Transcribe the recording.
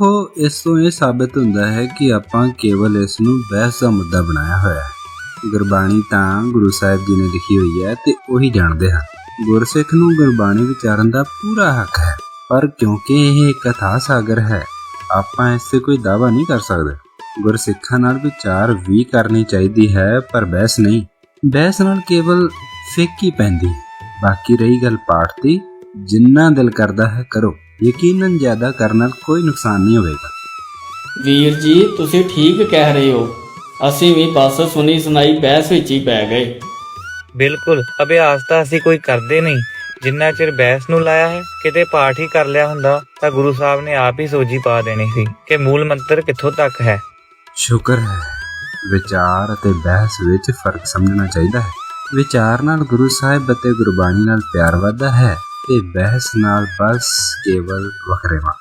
ਵੇਖੋ ਇਸ ਤੋਂ ਇਹ ਸਾਬਤ ਹੁੰਦਾ ਹੈ ਕਿ ਆਪਾਂ ਕੇਵਲ ਇਸ ਨੂੰ ਬਹਿਸ ਦਾ ਮੁੱਦਾ ਬਣਾਇਆ ਹੋਇਆ ਹੈ। ਗੁਰਬਾਣੀ ਤਾਂ ਗੁਰੂ ਸਾਹਿਬ ਜੀ ਨੇ ਲਿਖੀ ਹੋਈ ਹੈ ਤੇ ਉਹੀ ਜਾਣਦੇ ਹਨ। ਗੁਰਸਿੱਖ ਨੂੰ ਗੁਰਬਾਣੀ ਵਿਚਾਰਨ ਦਾ ਪੂਰਾ ਹੱਕ ਹੈ। ਪਰ ਕਿਉਂਕਿ ਇਹ ਇੱਕ ਅਥਾਹ ਸਾਗਰ ਹੈ, ਆਪਾਂ ਇਸ ਤੇ ਕੋਈ ਦਾਅਵਾ ਨਹੀਂ ਕਰ ਸਕਦੇ। ਗੁਰਸਿੱਖਾਂ ਨਾਲ ਵਿਚਾਰ ਵੀ ਕਰਨੀ ਚਾਹੀਦੀ ਹੈ, ਪਰ ਬਹਿਸ ਨਹੀਂ। ਬਹਿਸ ਨਾਲ ਕੇਵਲ ਫਿੱਕ ਹੀ ਪੈਂਦੀ। ਬਾਕੀ ਰਹੀ ਗੱਲ ਪਾਠ ਦੀ ਜਿੰਨਾ ਦਿਲ ਕਰਦਾ ਹੈ ਕਰੋ। ਯਕੀਨਨ ਜ਼ਿਆਦਾ ਕਰਨ ਨਾਲ ਕੋਈ ਨੁਕਸਾਨ ਨਹੀਂ ਹੋਵੇਗਾ। ਵੀਰ ਜੀ ਤੁਸੀਂ ਠੀਕ ਕਹਿ ਰਹੇ ਹੋ। ਅਸੀਂ ਵੀ ਬਸ ਸੁਣੀ ਸੁਣਾਈ ਬਹਿਸ ਵਿੱਚ ਹੀ ਪੈ ਗਏ। ਬਿਲਕੁਲ ਅਭਿਆਸ ਤਾਂ ਅਸੀਂ ਕੋਈ ਕਰਦੇ ਨਹੀਂ। ਜਿੰਨਾ ਚਿਰ ਬੈਸ ਨੂੰ ਲਾਇਆ ਹੈ ਕਿਤੇ ਪਾਠ ਹੀ ਕਰ ਲਿਆ ਹੁੰਦਾ ਤਾਂ ਗੁਰੂ ਸਾਹਿਬ ਨੇ ਆਪ ਹੀ ਸੋਝੀ ਪਾ ਦੇਣੀ ਸੀ ਕਿ ਮੂਲ ਮੰਤਰ ਕਿੱਥੋਂ ਤੱਕ ਹੈ। ਸ਼ੁਕਰ ਹੈ। ਵਿਚਾਰ ਅਤੇ ਬਹਿਸ ਵਿੱਚ ਫ਼ਰਕ ਸਮਝਣਾ ਚਾਹੀਦਾ ਹੈ। ਵਿਚਾਰ ਨਾਲ ਗੁਰੂ ਸਾਹਿਬ ਅਤੇ ਗੁਰਬਾਣੀ ਨਾਲ ਪਿਆਰ ਵੱਧਦਾ ਹੈ। ਤੇ ਬਹਿਸ ਨਾਲ ਬਸ ਕੇਵਲ ਵਖਰੇਵਾ